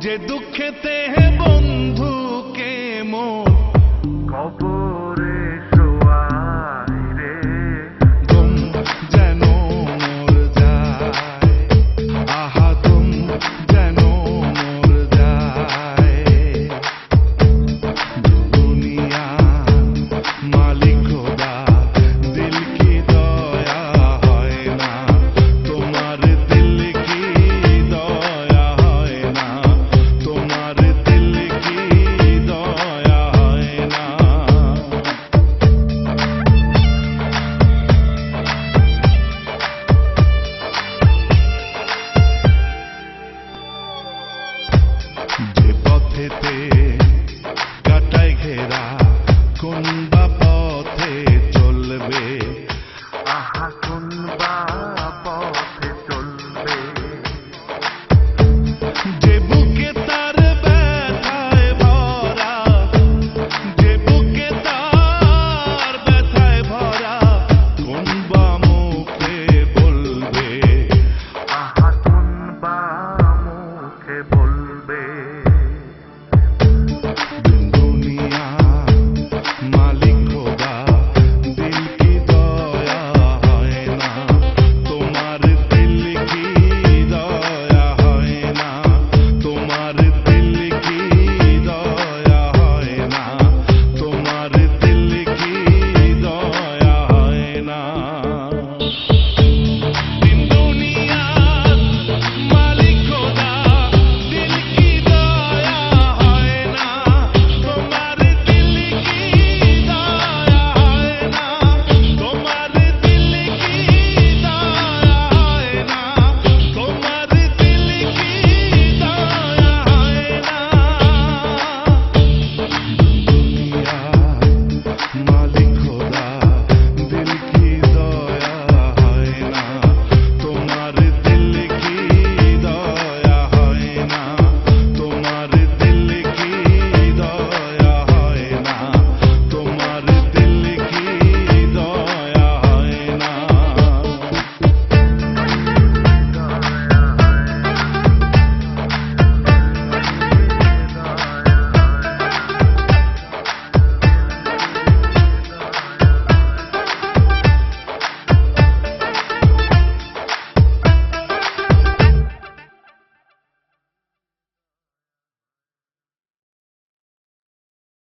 যে দুঃখেতে হে বন্ধুকে মন? কবর পথেতে কাটায় ঘেরা কোন পথে চলবে? আহা ना